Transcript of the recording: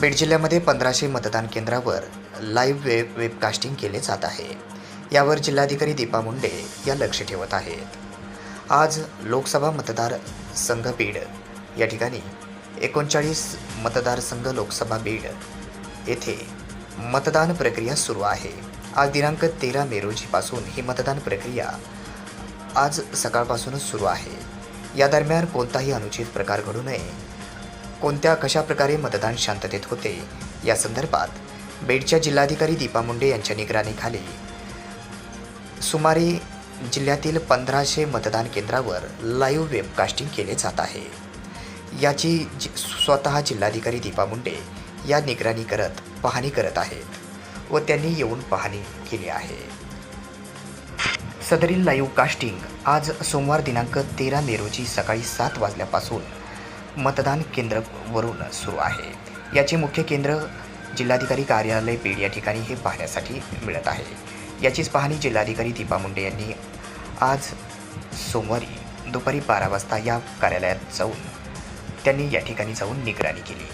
बीड जिल्ह्यामध्ये पंधराशे मतदान केंद्रावर लाईव्ह वेब वेबकास्टिंग केले जात आहे. यावर जिल्हाधिकारी दीपा मुंडे या लक्ष ठेवत आहेत. आज लोकसभा मतदार संघ बीड. या ठिकाणी एकोणचाळीस मतदारसंघ लोकसभा बीड. येथे मतदान प्रक्रिया सुरू आहे. आज दिनांक तेरा मे रोजीपासून ही मतदान प्रक्रिया आज सकाळपासूनच सुरू आहे. या दरम्यान कोणताही अनुचित प्रकार घडू नये. कोणत्या कशा प्रकारे मतदान शांततेत होते? या संदर्भात बीडच्या जिल्हाधिकारी दीपा मुंडे यांच्या निगराणीखाली सुमारे जिल्ह्यातील पंधराशे मतदान केंद्रावर लाईव्ह वेबकास्टिंग केले जात आहे. याची जि स्वतः जिल्हाधिकारी दीपा मुंडे या निगराणी करत पाहणी करत आहेत व त्यांनी येऊन पाहणी केली आहे. सदरील लाईव्ह कास्टिंग आज सोमवार दिनांक तेरा मे रोजी सकाळी सात वाजल्यापासून मतदान केंद्रवरून सुरू आहे. याचे मुख्य केंद्र जिल्हाधिकारी कार्यालय पेड या ठिकाणी हे पाहण्यासाठी मिळत आहे. याचीच पाहणी जिल्हाधिकारी दीपा मुंडे यांनी आज सोमवारी दुपारी बारा वाजता या कार्यालयात जाऊन त्यांनी या ठिकाणी जाऊन निगराणी केली.